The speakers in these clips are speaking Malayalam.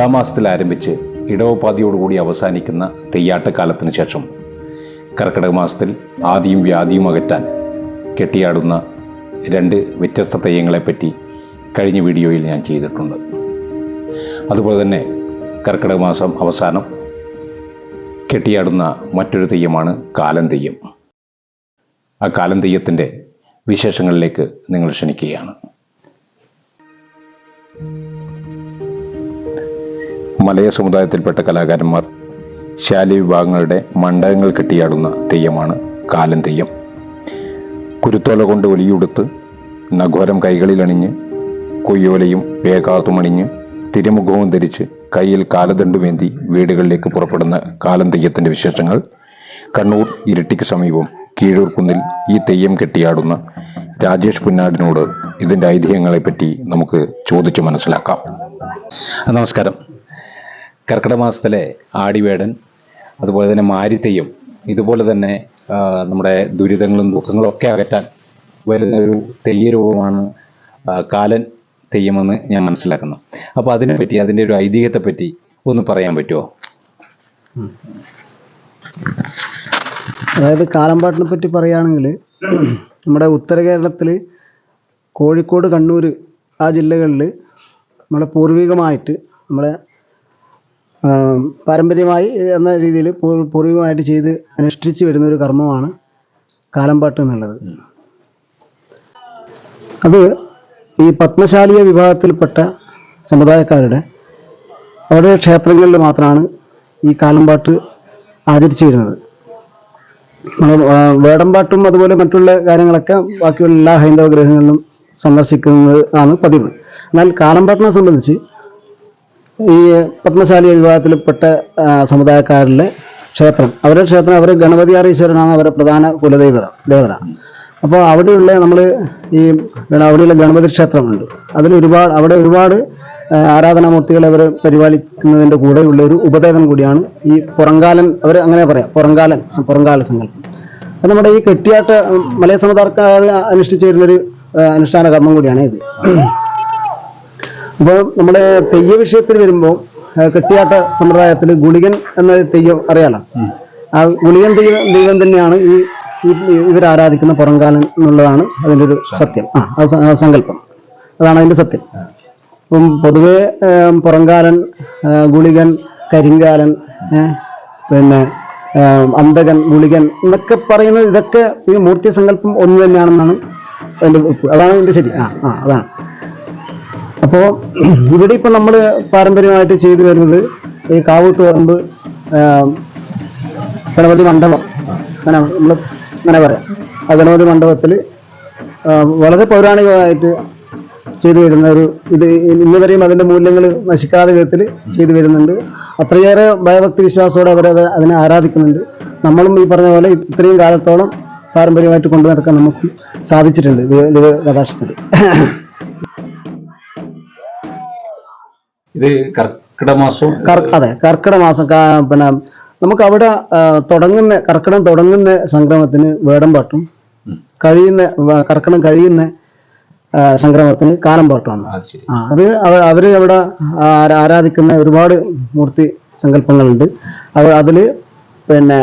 തുലാമാസത്തിൽ ആരംഭിച്ച് ഇടവപാതിയോടുകൂടി അവസാനിക്കുന്ന തെയ്യാട്ടക്കാലത്തിന് ശേഷം കർക്കിടക മാസത്തിൽ ആദിയും വ്യാധിയും അകറ്റാൻ കെട്ടിയാടുന്ന രണ്ട് വ്യത്യസ്ത തെയ്യങ്ങളെപ്പറ്റി കഴിഞ്ഞ വീഡിയോയിൽ ഞാൻ ചെയ്തിട്ടുണ്ട്. അതുപോലെ തന്നെ കർക്കിടക മാസം അവസാനം കെട്ടിയാടുന്ന മറ്റൊരു തെയ്യമാണ് കാലം തെയ്യം. ആ കാലം തെയ്യത്തിന്റെ വിശേഷങ്ങളിലേക്ക് നിങ്ങൾ ക്ഷണിക്കുകയാണ്. മലയ സമുദായത്തിൽപ്പെട്ട കലാകാരന്മാർ ശാലി വിഭാഗങ്ങളുടെ മണ്ഡലങ്ങൾ കെട്ടിയാടുന്ന തെയ്യമാണ് കാലം തെയ്യം. കുരുത്തോല കൊണ്ട് ഒലിയുടുത്ത് നഘോരം കൈകളിലണിഞ്ഞ് കൊയ്യോലയും പേകാത്തുമണിഞ്ഞ് തിരുമുഖവും ധരിച്ച് കയ്യിൽ കാലദണ്ഡുമേന്തി വീടുകളിലേക്ക് പുറപ്പെടുന്ന കാലം തെയ്യത്തിന്റെ വിശേഷങ്ങൾ കണ്ണൂർ ഇരിട്ടിക്ക് സമീപം കീഴൂർ കുന്നിൽ ഈ തെയ്യം കെട്ടിയാടുന്ന രാജേഷ് പുന്നാടിനോട് ഇതിന്റെ ഐതിഹ്യങ്ങളെപ്പറ്റി നമുക്ക് ചോദിച്ചു മനസ്സിലാക്കാം. നമസ്കാരം. കർക്കിടക മാസത്തിലെ ആടിവേടൻ അതുപോലെ തന്നെ മാരിത്തെയ്യം ഇതുപോലെ തന്നെ നമ്മുടെ ദുരിതങ്ങളും ദുഃഖങ്ങളും ഒക്കെ അകറ്റാൻ വരുന്ന ഒരു തെയ്യരൂപമാണ് രൂപമാണ് കാലൻ തെയ്യമെന്ന് ഞാൻ മനസ്സിലാക്കുന്നു. അപ്പോൾ അതിനെപ്പറ്റി അതിന്റെ ഒരു ഐതിഹ്യത്തെ പറ്റി ഒന്ന് പറയാൻ പറ്റുമോ അതായത് കാലമ്പാട്ടിനെ പറ്റി പറയുകയാണെങ്കിൽ നമ്മുടെ ഉത്തര കേരളത്തിൽ കോഴിക്കോട് കണ്ണൂർ ആ ജില്ലകളിൽ നമ്മുടെ പൂർവികമായിട്ട് നമ്മുടെ പാരമ്പര്യമായി എന്ന രീതിയിൽ പൂർ- പൂർവികമായിട്ട് ചെയ്ത് അനുഷ്ഠിച്ച് വരുന്ന ഒരു കർമ്മമാണ് കാലമ്പാട്ട് എന്നുള്ളത്. അത് ഈ പത്മശാലിയ വിഭാഗത്തിൽപ്പെട്ട സമുദായക്കാരുടെ അവരുടെ ക്ഷേത്രങ്ങളിൽ മാത്രമാണ് ഈ കാലമ്പാട്ട് ആചരിച്ചു വരുന്നത്. വേടമ്പാട്ടും അതുപോലെ മറ്റുള്ള കാര്യങ്ങളൊക്കെ ബാക്കിയുള്ള എല്ലാ ഹൈന്ദവ ഗ്രഹങ്ങളിലും സന്ദർശിക്കുന്നത് ആണ് പതിവ്. എന്നാൽ കാലമ്പാട്ടിനെ സംബന്ധിച്ച് ഈ പത്മശാലി വിഭാഗത്തിൽപ്പെട്ട സമുദായക്കാരിലെ ക്ഷേത്രം. അവരുടെ ക്ഷേത്രം അവർ ഗണപതിയാറീശ്വരനാണ് അവരുടെ പ്രധാന കുലദൈവത ദേവത. അപ്പോൾ അവിടെയുള്ള നമ്മൾ ഈ അവിടെയുള്ള ഗണപതി ക്ഷേത്രമുണ്ട്. അതിൽ ഒരുപാട് അവിടെ ഒരുപാട് ആരാധനാമൂർത്തികൾ അവർ പരിപാലിക്കുന്നതിന്റെ കൂടെയുള്ള ഒരു ഉപദേവൻ കൂടിയാണ് ഈ പുറങ്കാലൻ. അവർ അങ്ങനെ പറയാം പുറങ്കാലൻ പുറങ്കാല സങ്കല്പം. അത് നമ്മുടെ ഈ കെട്ടിയാട്ട മലയ സമുദായക്കാർ അനുഷ്ഠിച്ചു വരുന്നൊരു അനുഷ്ഠാന കർമ്മം കൂടിയാണ് ഇത്. അപ്പോൾ നമ്മുടെ തെയ്യ വിഷയത്തിൽ വരുമ്പോൾ കെട്ടിയാട്ട സമ്പ്രദായത്തിൽ ഗുളികൻ എന്ന തെയ്യം അറിയാലോ? ആ ഗുളികൻ തെയ്യം ദൈവം തന്നെയാണ് ഈ ഇവർ ആരാധിക്കുന്ന പുറംകാലൻ എന്നുള്ളതാണ് അതിന്റെ ഒരു സത്യം. ആ സങ്കല്പം. അതാണ് അതിന്റെ സത്യം. അപ്പം പൊതുവെ പുറംകാലൻ ഗുളികൻ കരിങ്കാലൻ പിന്നെ അന്തകൻ ഗുളികൻ എന്നൊക്കെ പറയുന്നത് ഇതൊക്കെ ഈ മൂർത്തി സങ്കല്പം ഒന്ന് തന്നെയാണെന്നാണ് അതിന്റെ. അതാണ് അതിന്റെ ശരി. ആ ആ അതാണ്. അപ്പോൾ ഇവിടെ ഇപ്പം നമ്മൾ പാരമ്പര്യമായിട്ട് ചെയ്തു വരുന്നത് ഈ കാവൂട്ട് പറമ്പ് ഗണപതി മണ്ഡപം. നമ്മൾ അങ്ങനെ പറയാം. ആ ഗണപതി മണ്ഡപത്തിൽ വളരെ പൗരാണികമായിട്ട് ചെയ്തു വരുന്ന ഒരു ഇത് ഇന്ന് വരെയും അതിന്റെ മൂല്യങ്ങൾ നശിക്കാതെ വിധത്തിൽ ചെയ്തു വരുന്നുണ്ട്. അത്രയേറെ ഭയഭക്തി വിശ്വാസത്തോടെ അവരത് അതിനെ ആരാധിക്കുന്നുണ്ട്. നമ്മളും ഈ പറഞ്ഞ പോലെ ഇത്രയും കാലത്തോളം പാരമ്പര്യമായിട്ട് കൊണ്ടു നടക്കാൻ നമുക്ക് സാധിച്ചിട്ടുണ്ട് ഇത് ഇത് ഇത് കർക്കിടക അതെ കർക്കിടക മാസം കാ- പിന്നെ നമുക്ക് അവിടെ തുടങ്ങുന്ന കർക്കിടം തുടങ്ങുന്ന സംക്രമത്തിന് വേടമ്പാട്ടും കഴിയുന്ന കർക്കിടം കഴിയുന്ന സംക്രമത്തിന് കാലമ്പാട്ടുമാണ് അത് അവർ അത് അവ- അവർ അവിടെ ആരാധിക്കുന്ന ഒരുപാട് മൂർത്തി സങ്കല്പങ്ങളുണ്ട് അവ അതിൽ പിന്നെ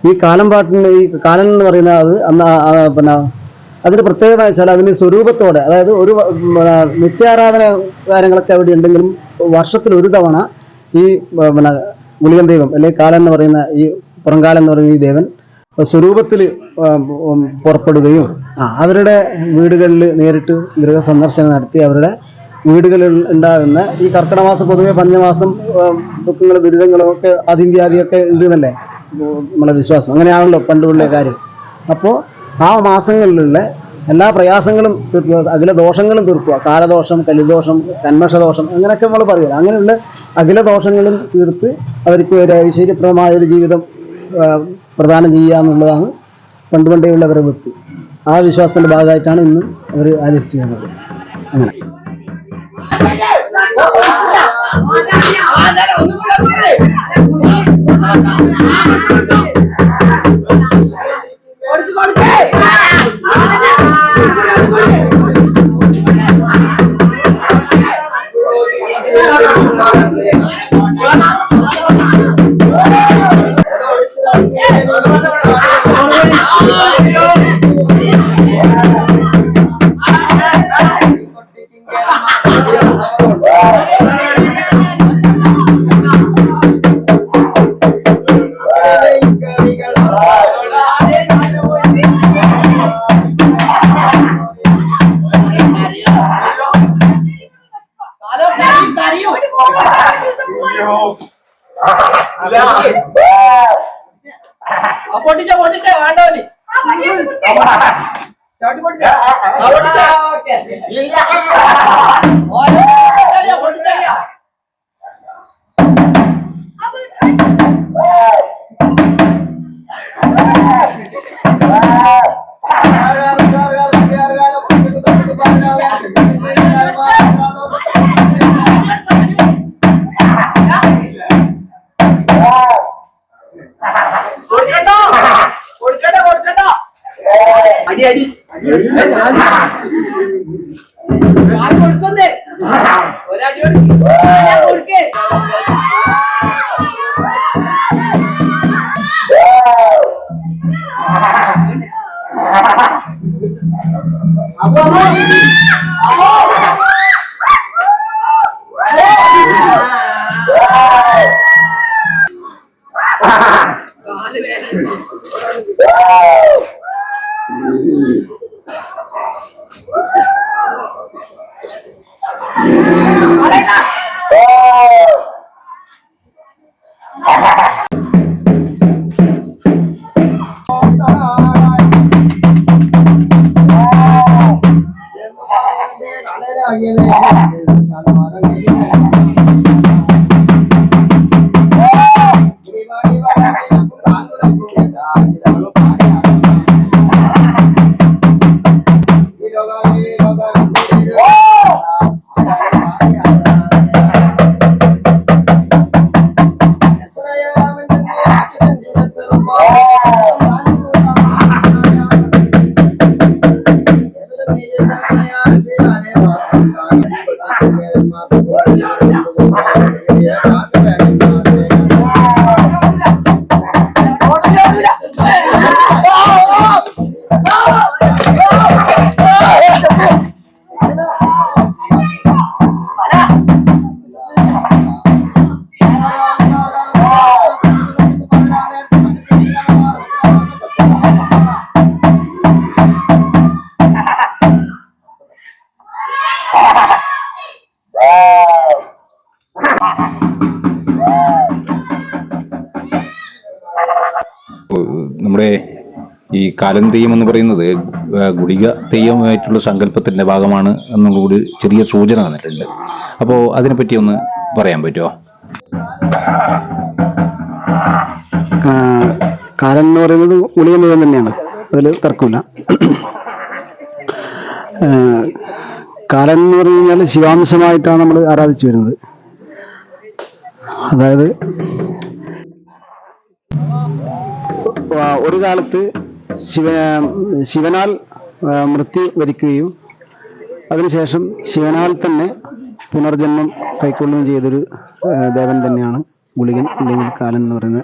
ഈ കാലം കാലമ്പാട്ടിന് ഈ കാലം എന്ന് പറയുന്ന അത് അന്ന് പിന്നെ അതിന്റെ പ്രത്യേകത വെച്ചാൽ അതിന് സ്വരൂപത്തോടെ അതായത് ഒരു നിത്യാരാധന കാര്യങ്ങളൊക്കെ അവിടെ ഉണ്ടെങ്കിലും വർഷത്തിൽ ഒരു തവണ ഈ പിന്നെ ഗുളികൻ ദൈവം അല്ലെങ്കിൽ കാലം എന്ന് പറയുന്ന ഈ പുറംകാലം എന്ന് പറയുന്ന ഈ ദേവൻ സ്വരൂപത്തിൽ പുറപ്പെടുകയും അവരുടെ വീടുകളിൽ നേരിട്ട് ഗൃഹസന്ദർശനം നടത്തി അവരുടെ വീടുകളിൽ ഉണ്ടാകുന്ന ഈ കർക്കിടമാസം പൊതുവെ പഞ്ഞമാസം ദുഃഖങ്ങളും ദുരിതങ്ങളും ഒക്കെ അതിവ്യാധിയൊക്കെ ഉണ്ട് എന്നല്ലേ ഉം, നമ്മളെ വിശ്വാസം. അങ്ങനെയാണല്ലോ പണ്ടുള്ള കാര്യം. അപ്പോൾ ആ മാസങ്ങളിലുള്ള എല്ലാ പ്രയാസങ്ങളും അഖില ദോഷങ്ങളും തീർക്കുക. കാലദോഷം കലിദോഷം കന്മഷദോഷം അങ്ങനെയൊക്കെ നമ്മൾ പറയുക. അങ്ങനെയുള്ള അഖില ദോഷങ്ങളും തീർത്ത് അവർക്ക് ഒരു ഐശ്വര്യപ്രദമായ ഒരു ജീവിതം പ്രദാനം ചെയ്യുക എന്നുള്ളതാണ് പണ്ട് പണ്ടേയുള്ള അവരുടെ വൃത്തി. ആ വിശ്വാസത്തിന്റെ ഭാഗമായിട്ടാണ് ഇന്നും അവർ ആചരിച്ചു വരുന്നത് അങ്ങനെ. করবে? പൊട്ടിച്ച പൊട്ടിച്ച വേണ്ടോലി ചവിട്ടി പൊട്ടിച്ച പൊട്ടിച്ച അടി അടി. കൊടുക്കുന്നേ. ഒരടി കൊടുക്കേ. നമ്മുടെ ഈ കാലൻ തെയ്യം എന്ന് പറയുന്നത് ഗുളിക തെയ്യമായിട്ടുള്ള സങ്കല്പത്തിന്റെ ഭാഗമാണ് എന്നുകൂടി ചെറിയ സൂചന തന്നിട്ടുണ്ട്. അപ്പോൾ അതിനെപ്പറ്റി ഒന്ന് പറയാൻ പറ്റുമോ കാലം എന്ന് പറയുന്നത് ഗുളിക മൃഗം തന്നെയാണ്. അതിൽ തർക്കമില്ല. കാലൻ എന്ന് പറഞ്ഞു കഴിഞ്ഞാൽ ശിവാംശമായിട്ടാണ് നമ്മൾ ആരാധിച്ചു വരുന്നത്. അതായത് ഒരു കാലത്ത് ശിവ ശിവനാൽ മൃത്യു വരിക്കുകയും അതിനുശേഷം ശിവനാൽ തന്നെ പുനർജന്മം കൈക്കൊള്ളുകയും ചെയ്തൊരു ദേവൻ തന്നെയാണ് ഗുളികൻ അല്ലെങ്കിൽ കാലൻ എന്ന് പറയുന്ന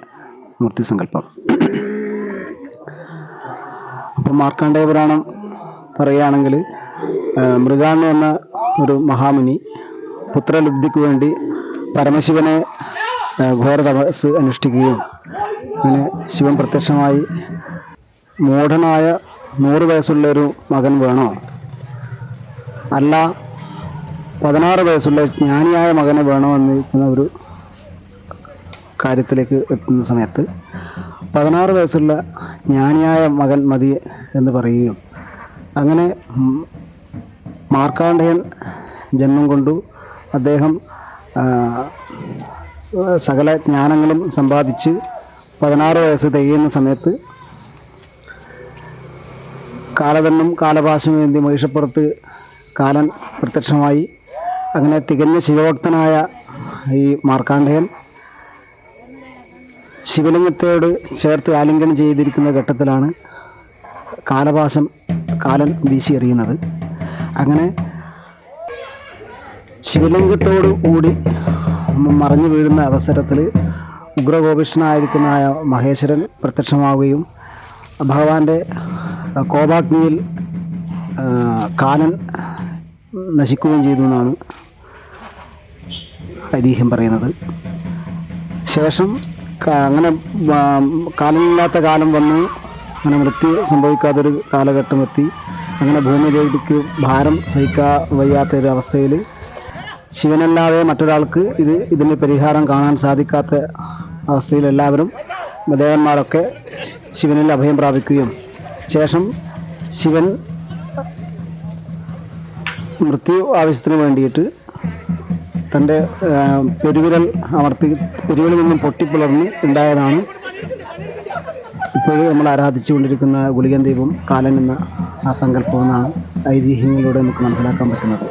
മൂർത്തി സങ്കല്പം അപ്പം മാർക്കാണ്ഡേയ പുരാണം പറയുകയാണെങ്കിൽ മൃഗാണ് എന്ന ഒരു മഹാമുനി പുത്രലബ്ധിക്ക് വേണ്ടി പരമശിവനെ ഘോര തപസ് അനുഷ്ഠിക്കുകയും അങ്ങനെ ശിവൻ പ്രത്യക്ഷമായി മൂഢനായ നൂറ് വയസ്സുള്ള ഒരു മകൻ വേണോ? അല്ല പതിനാറ് വയസ്സുള്ള ജ്ഞാനിയായ മകനെ വേണോ എന്ന് ഇരിക്കുന്ന ഒരു കാര്യത്തിലേക്ക് എത്തുന്ന സമയത്ത് പതിനാറ് വയസ്സുള്ള ജ്ഞാനിയായ മകൻ മതി എന്ന് പറയുകയും അങ്ങനെ മാർക്കാണ്ഡയൻ ജന്മം കൊണ്ടു അദ്ദേഹം സകല ജ്ഞാനങ്ങളും സമ്പാദിച്ച് പതിനാറ് വയസ്സ് തികയുന്ന സമയത്ത് കാലതന്നും കാലപാശം എന്തി മഹിഷപ്പുറത്ത് കാലൻ പ്രത്യക്ഷമായി. അങ്ങനെ തികഞ്ഞ ശിവഭക്തനായ ഈ മാർക്കാണ്ഡയൻ ശിവലിംഗത്തോട് ചേർത്ത് ആലിംഗനം ചെയ്തിരിക്കുന്ന ഘട്ടത്തിലാണ് കാലപാശം കാലൻ വീശി എറിയുന്നത്. അങ്ങനെ ശിവലിംഗത്തോടു കൂടി മറഞ്ഞു വീഴുന്ന അവസരത്തിൽ ഉഗ്രഗോപിഷ്ഠനായിരിക്കുന്ന മഹേശ്വരൻ പ്രത്യക്ഷമാവുകയും ഭഗവാന്റെ കോപാഗ്നിയിൽ കാനൻ നശിക്കുകയും ചെയ്തു എന്നാണ് ഐതിഹ്യം പറയുന്നത്. ശേഷം അങ്ങനെ കാലമില്ലാത്ത കാലം വന്ന് അങ്ങനെ മൃത്യു സംഭവിക്കാത്തൊരു കാലഘട്ടം എത്തി. അങ്ങനെ ഭൂമിയിലേക്ക് ഭാരം സഹിക്കാൻ വയ്യാത്ത ഒരു അവസ്ഥയിൽ ശിവനല്ലാതെ മറ്റൊരാൾക്ക് ഇത് ഇതിന് പരിഹാരം കാണാൻ സാധിക്കാത്ത അവസ്ഥയിൽ എല്ലാവരും ദേവന്മാരൊക്കെ ശിവനിൽ അഭയം പ്രാപിക്കുകയും ശേഷം ശിവൻ മൃത്യു ആവശ്യത്തിന് വേണ്ടിയിട്ട് തന്റെ പെരുവിരൽ അമർത്തി പെരുവിരൽ നിന്നും പൊട്ടിപ്പിളർന്ന് ഉണ്ടായതാണ്. ഇപ്പോഴും നമ്മൾ ആരാധിച്ചുകൊണ്ടിരിക്കുന്ന ഗുളികൻ ദൈവം കാലൻ എന്ന ആ സങ്കല്പം എന്നാണ് ഐതിഹ്യങ്ങളിലൂടെ നമുക്ക് മനസ്സിലാക്കാൻ പറ്റുന്നത്.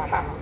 Apa.